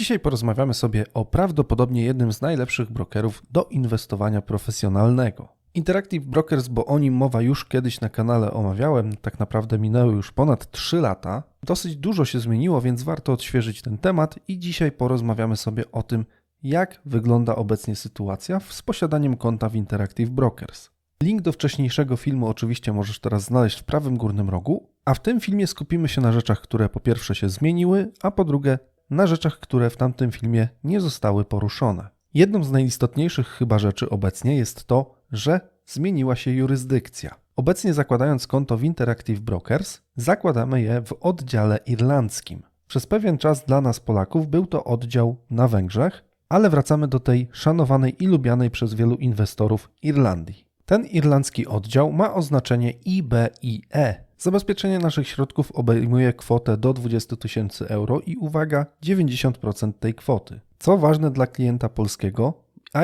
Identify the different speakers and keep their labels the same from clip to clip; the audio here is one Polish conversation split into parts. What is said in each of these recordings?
Speaker 1: Dzisiaj porozmawiamy sobie o prawdopodobnie jednym z najlepszych brokerów do inwestowania profesjonalnego. Interactive Brokers, bo o nim mowa już kiedyś na kanale omawiałem, tak naprawdę minęły już ponad 3 lata. Dosyć dużo się zmieniło, więc warto odświeżyć ten temat i dzisiaj porozmawiamy sobie o tym, jak wygląda obecnie sytuacja z posiadaniem konta w Interactive Brokers. Link do wcześniejszego filmu oczywiście możesz teraz znaleźć w prawym górnym rogu, a w tym filmie skupimy się na rzeczach, które po pierwsze się zmieniły, a po drugie na rzeczach, które w tamtym filmie nie zostały poruszone. Jedną z najistotniejszych chyba rzeczy obecnie jest to, że zmieniła się jurysdykcja. Obecnie zakładając konto w Interactive Brokers, zakładamy je w oddziale irlandzkim. Przez pewien czas dla nas Polaków był to oddział na Węgrzech, ale wracamy do tej szanowanej i lubianej przez wielu inwestorów Irlandii. Ten irlandzki oddział ma oznaczenie IBIE. Zabezpieczenie naszych środków obejmuje kwotę do 20 tysięcy euro i uwaga, 90% tej kwoty. Co ważne dla klienta polskiego,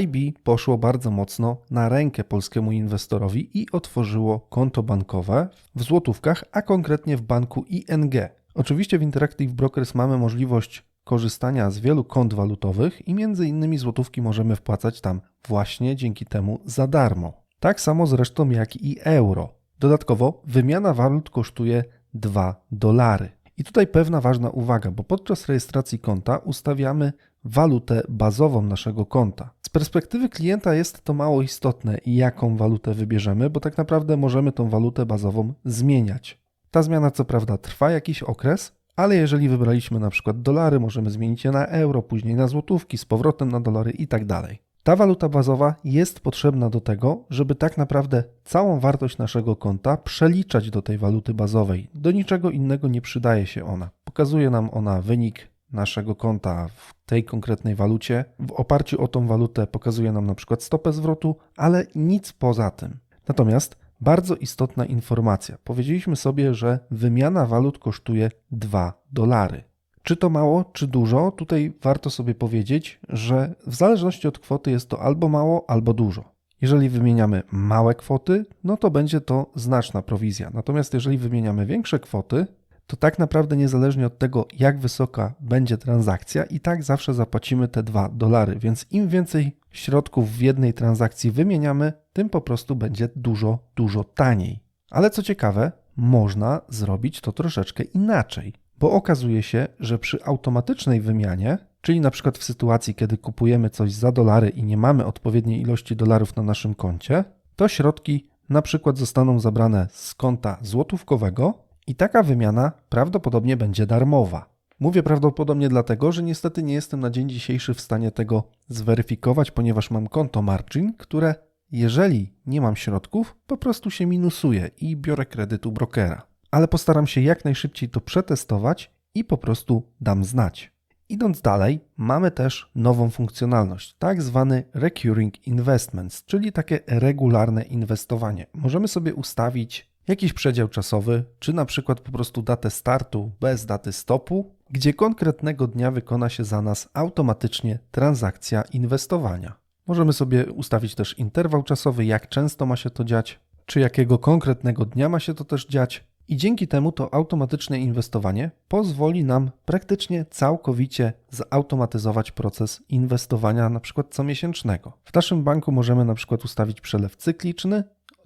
Speaker 1: IB poszło bardzo mocno na rękę polskiemu inwestorowi i otworzyło konto bankowe w złotówkach, a konkretnie w banku ING. Oczywiście w Interactive Brokers mamy możliwość korzystania z wielu kont walutowych i między innymi złotówki możemy wpłacać tam właśnie dzięki temu za darmo. Tak samo zresztą jak i euro. Dodatkowo wymiana walut kosztuje 2 dolary. I tutaj pewna ważna uwaga, bo podczas rejestracji konta ustawiamy walutę bazową naszego konta. Z perspektywy klienta jest to mało istotne, jaką walutę wybierzemy, bo tak naprawdę możemy tą walutę bazową zmieniać. Ta zmiana co prawda trwa jakiś okres, ale jeżeli wybraliśmy na przykład dolary, możemy zmienić je na euro, później na złotówki, z powrotem na dolary i tak dalej. Ta waluta bazowa jest potrzebna do tego, żeby tak naprawdę całą wartość naszego konta przeliczać do tej waluty bazowej. Do niczego innego nie przydaje się ona. Pokazuje nam ona wynik naszego konta w tej konkretnej walucie. W oparciu o tą walutę pokazuje nam na przykład stopę zwrotu, ale nic poza tym. Natomiast bardzo istotna informacja. Powiedzieliśmy sobie, że wymiana walut kosztuje 2 dolary. Czy to mało, czy dużo? Tutaj warto sobie powiedzieć, że w zależności od kwoty jest to albo mało, albo dużo. Jeżeli wymieniamy małe kwoty, no to będzie to znaczna prowizja. Natomiast jeżeli wymieniamy większe kwoty, to tak naprawdę niezależnie od tego, jak wysoka będzie transakcja, i tak zawsze zapłacimy te 2 dolary. Więc im więcej środków w jednej transakcji wymieniamy, tym po prostu będzie dużo, dużo taniej. Ale co ciekawe, można zrobić to troszeczkę inaczej bo okazuje się, że przy automatycznej wymianie, czyli na przykład w sytuacji, kiedy kupujemy coś za dolary i nie mamy odpowiedniej ilości dolarów na naszym koncie, to środki na przykład zostaną zabrane z konta złotówkowego i taka wymiana prawdopodobnie będzie darmowa. Mówię prawdopodobnie dlatego, że niestety nie jestem na dzień dzisiejszy w stanie tego zweryfikować, ponieważ mam konto margin, które jeżeli nie mam środków, po prostu się minusuje i biorę kredyt u brokera ale postaram się jak najszybciej to przetestować i po prostu dam znać. Idąc dalej, mamy też nową funkcjonalność, tak zwany recurring investments, czyli takie regularne inwestowanie. Możemy sobie ustawić jakiś przedział czasowy, czy na przykład po prostu datę startu bez daty stopu, gdzie konkretnego dnia wykona się za nas automatycznie transakcja inwestowania. Możemy sobie ustawić też interwał czasowy, jak często ma się to dziać, czy jakiego konkretnego dnia ma się to też dziać, i dzięki temu to automatyczne inwestowanie pozwoli nam praktycznie całkowicie zautomatyzować proces inwestowania na przykład comiesięcznego. W naszym banku możemy na przykład ustawić przelew cykliczny,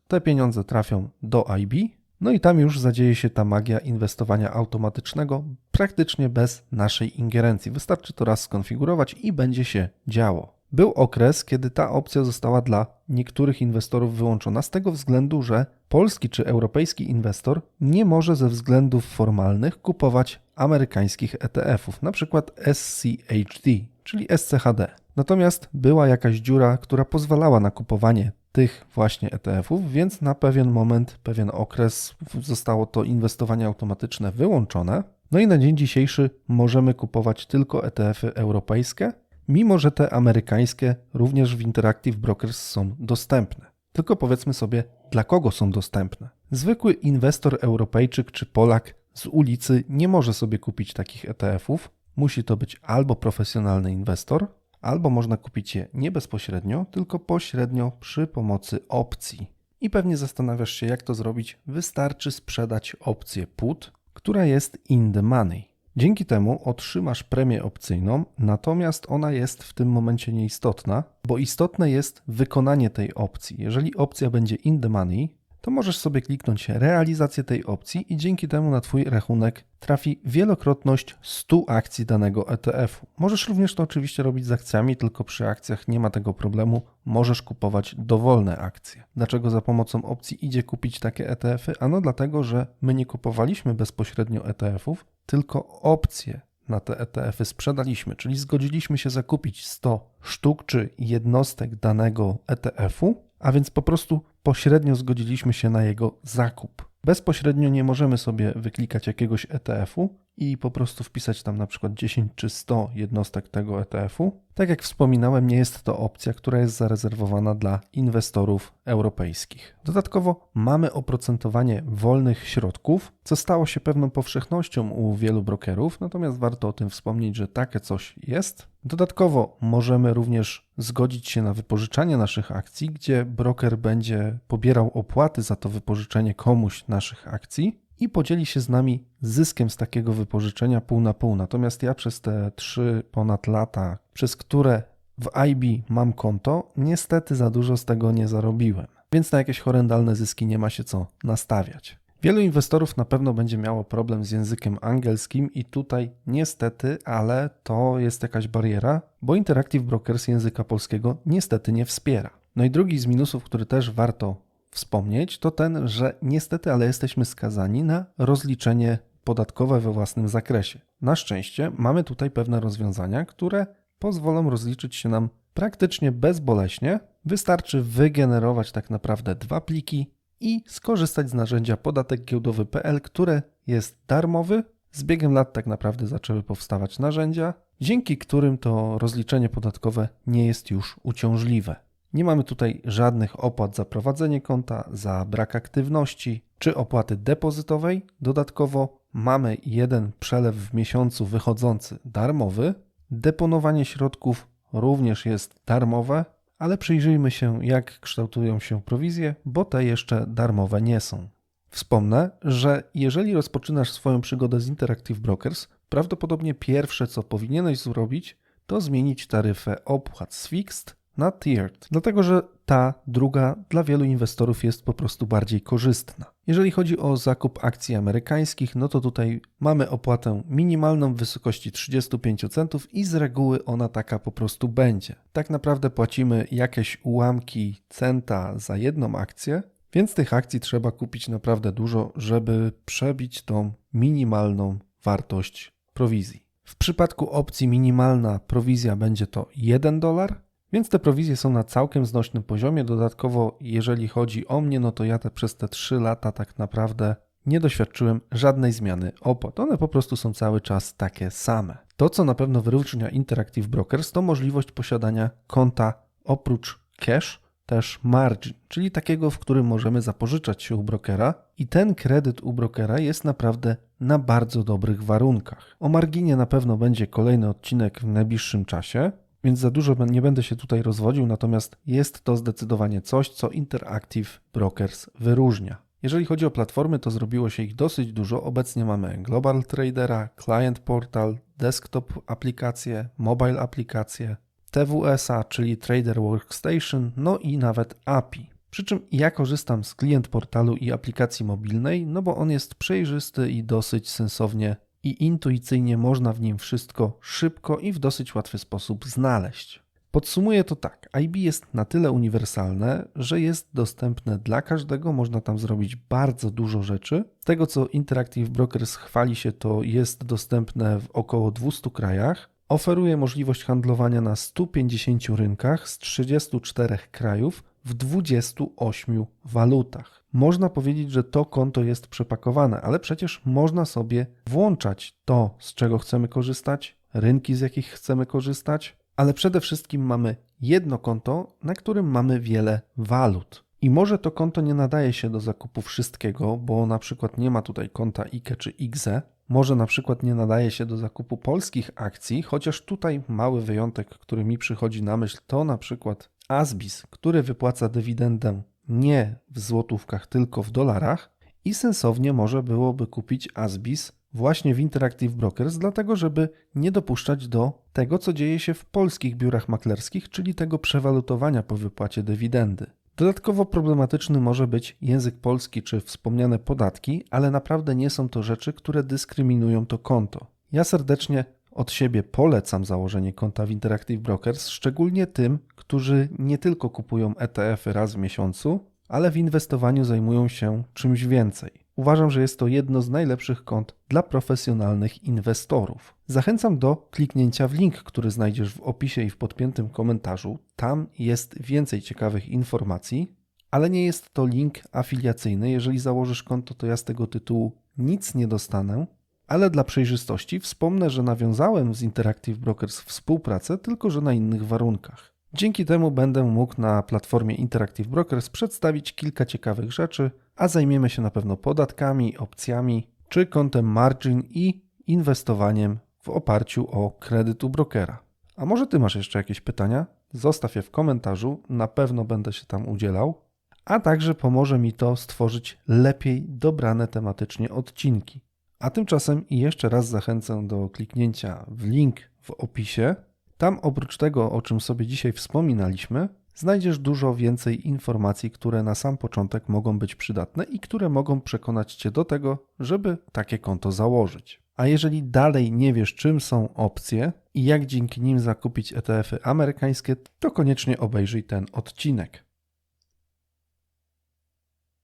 Speaker 1: te pieniądze trafią do IB, no i tam już zadzieje się ta magia inwestowania automatycznego praktycznie bez naszej ingerencji. Wystarczy to raz skonfigurować i będzie się działo. Był okres, kiedy ta opcja została dla niektórych inwestorów wyłączona z tego względu, że polski czy europejski inwestor nie może ze względów formalnych kupować amerykańskich ETF-ów, np. SCHD, czyli SCHD. Natomiast była jakaś dziura, która pozwalała na kupowanie tych właśnie ETF-ów, więc na pewien moment, pewien okres zostało to inwestowanie automatyczne wyłączone. No i na dzień dzisiejszy możemy kupować tylko ETF-y europejskie, mimo że te amerykańskie również w Interactive Brokers są dostępne. Tylko powiedzmy sobie, dla kogo są dostępne. Zwykły inwestor Europejczyk czy Polak z ulicy nie może sobie kupić takich ETF-ów. Musi to być albo profesjonalny inwestor, albo można kupić je nie bezpośrednio, tylko pośrednio przy pomocy opcji. I pewnie zastanawiasz się, jak to zrobić. Wystarczy sprzedać opcję put, która jest in the money. Dzięki temu otrzymasz premię opcyjną, natomiast ona jest w tym momencie nieistotna, bo istotne jest wykonanie tej opcji. Jeżeli opcja będzie in the money, to możesz sobie kliknąć realizację tej opcji i dzięki temu na Twój rachunek trafi wielokrotność 100 akcji danego ETF-u. Możesz również to oczywiście robić z akcjami, tylko przy akcjach nie ma tego problemu. Możesz kupować dowolne akcje. Dlaczego za pomocą opcji idzie kupić takie ETF-y? Ano dlatego, że my nie kupowaliśmy bezpośrednio ETF-ów, tylko opcje na te ETF-y sprzedaliśmy, czyli zgodziliśmy się zakupić 100 sztuk czy jednostek danego ETF-u, a więc po prostu pośrednio zgodziliśmy się na jego zakup. Bezpośrednio nie możemy sobie wyklikać jakiegoś ETF-u i po prostu wpisać tam na przykład 10 czy 100 jednostek tego ETF-u. Tak jak wspominałem, nie jest to opcja, która jest zarezerwowana dla inwestorów europejskich. Dodatkowo mamy oprocentowanie wolnych środków, co stało się pewną powszechnością u wielu brokerów, natomiast warto o tym wspomnieć, że takie coś jest. Dodatkowo możemy również zgodzić się na wypożyczanie naszych akcji, gdzie broker będzie pobierał opłaty za to wypożyczenie komuś naszych akcji i podzieli się z nami zyskiem z takiego wypożyczenia pół na pół. Natomiast ja przez te 3 ponad lata, przez które w IB mam konto, niestety za dużo z tego nie zarobiłem. Więc na jakieś horrendalne zyski nie ma się co nastawiać. Wielu inwestorów na pewno będzie miało problem z językiem angielskim i tutaj niestety, ale to jest jakaś bariera, bo Interactive Brokers języka polskiego niestety nie wspiera. No i drugi z minusów, który też warto wspomnieć, to ten, że niestety, ale jesteśmy skazani na rozliczenie podatkowe we własnym zakresie. Na szczęście mamy tutaj pewne rozwiązania, które pozwolą rozliczyć się nam praktycznie bezboleśnie. Wystarczy wygenerować tak naprawdę dwa pliki i skorzystać z narzędzia podatek giełdowy.pl, które jest darmowy. Z biegiem lat tak naprawdę zaczęły powstawać narzędzia, dzięki którym to rozliczenie podatkowe nie jest już uciążliwe. Nie mamy tutaj żadnych opłat za prowadzenie konta, za brak aktywności czy opłaty depozytowej. Dodatkowo mamy jeden przelew w miesiącu wychodzący darmowy. Deponowanie środków również jest darmowe, ale przyjrzyjmy się, jak kształtują się prowizje, bo te jeszcze darmowe nie są. Wspomnę, że jeżeli rozpoczynasz swoją przygodę z Interactive Brokers, prawdopodobnie pierwsze co powinieneś zrobić, to zmienić taryfę opłat z fixed na tiered, dlatego że ta druga dla wielu inwestorów jest po prostu bardziej korzystna. Jeżeli chodzi o zakup akcji amerykańskich, no to tutaj mamy opłatę minimalną w wysokości 35 centów i z reguły ona taka po prostu będzie. Tak naprawdę płacimy jakieś ułamki centa za jedną akcję, więc tych akcji trzeba kupić naprawdę dużo, żeby przebić tą minimalną wartość prowizji. W przypadku opcji minimalna prowizja będzie to 1 dolar, więc te prowizje są na całkiem znośnym poziomie. Dodatkowo, jeżeli chodzi o mnie, no to ja te przez te 3 lata tak naprawdę nie doświadczyłem żadnej zmiany opłat. One po prostu są cały czas takie same. To, co na pewno wyróżnia Interactive Brokers, to możliwość posiadania konta oprócz cash, też margin, czyli takiego, w którym możemy zapożyczać się u brokera i ten kredyt u brokera jest naprawdę na bardzo dobrych warunkach. O marginie na pewno będzie kolejny odcinek w najbliższym czasie więc za dużo nie będę się tutaj rozwodził, natomiast jest to zdecydowanie coś, co Interactive Brokers wyróżnia. Jeżeli chodzi o platformy, to zrobiło się ich dosyć dużo. Obecnie mamy Global Tradera, Client Portal, desktop aplikacje, mobile aplikacje, TWSA, czyli Trader Workstation, no i nawet API. Przy czym ja korzystam z klient portalu i aplikacji mobilnej, no bo on jest przejrzysty i dosyć sensownie i intuicyjnie można w nim wszystko szybko i w dosyć łatwy sposób znaleźć. Podsumuję to tak: IB jest na tyle uniwersalne, że jest dostępne dla każdego, można tam zrobić bardzo dużo rzeczy. Tego, co Interactive Brokers chwali się, to jest dostępne w około 200 krajach. Oferuje możliwość handlowania na 150 rynkach z 34 krajów w 28 walutach. Można powiedzieć, że to konto jest przepakowane, ale przecież można sobie włączać to, z czego chcemy korzystać, rynki, z jakich chcemy korzystać, ale przede wszystkim mamy jedno konto, na którym mamy wiele walut. I może to konto nie nadaje się do zakupu wszystkiego, bo na przykład nie ma tutaj konta IKE czy IGZE, może na przykład nie nadaje się do zakupu polskich akcji, chociaż tutaj mały wyjątek, który mi przychodzi na myśl, to na przykład Asbis, który wypłaca dywidendę nie w złotówkach, tylko w dolarach i sensownie może byłoby kupić Asbis właśnie w Interactive Brokers, dlatego żeby nie dopuszczać do tego, co dzieje się w polskich biurach maklerskich, czyli tego przewalutowania po wypłacie dywidendy. Dodatkowo problematyczny może być język polski czy wspomniane podatki, ale naprawdę nie są to rzeczy, które dyskryminują to konto. Ja serdecznie od siebie polecam założenie konta w Interactive Brokers, szczególnie tym, którzy nie tylko kupują ETF-y raz w miesiącu, ale w inwestowaniu zajmują się czymś więcej. Uważam, że jest to jedno z najlepszych kont dla profesjonalnych inwestorów. Zachęcam do kliknięcia w link, który znajdziesz w opisie i w podpiętym komentarzu. Tam jest więcej ciekawych informacji, ale nie jest to link afiliacyjny. Jeżeli założysz konto, to ja z tego tytułu nic nie dostanę. Ale dla przejrzystości wspomnę, że nawiązałem z Interactive Brokers współpracę, tylko że na innych warunkach. Dzięki temu będę mógł na platformie Interactive Brokers przedstawić kilka ciekawych rzeczy, a zajmiemy się na pewno podatkami, opcjami czy kontem margin i inwestowaniem w oparciu o kredyt u brokera. A może ty masz jeszcze jakieś pytania? Zostaw je w komentarzu, na pewno będę się tam udzielał. A także pomoże mi to stworzyć lepiej dobrane tematycznie odcinki. A tymczasem jeszcze raz zachęcę do kliknięcia w link w opisie. Tam oprócz tego, o czym sobie dzisiaj wspominaliśmy, znajdziesz dużo więcej informacji, które na sam początek mogą być przydatne i które mogą przekonać Cię do tego, żeby takie konto założyć. A jeżeli dalej nie wiesz, czym są opcje i jak dzięki nim zakupić ETF-y amerykańskie, to koniecznie obejrzyj ten odcinek.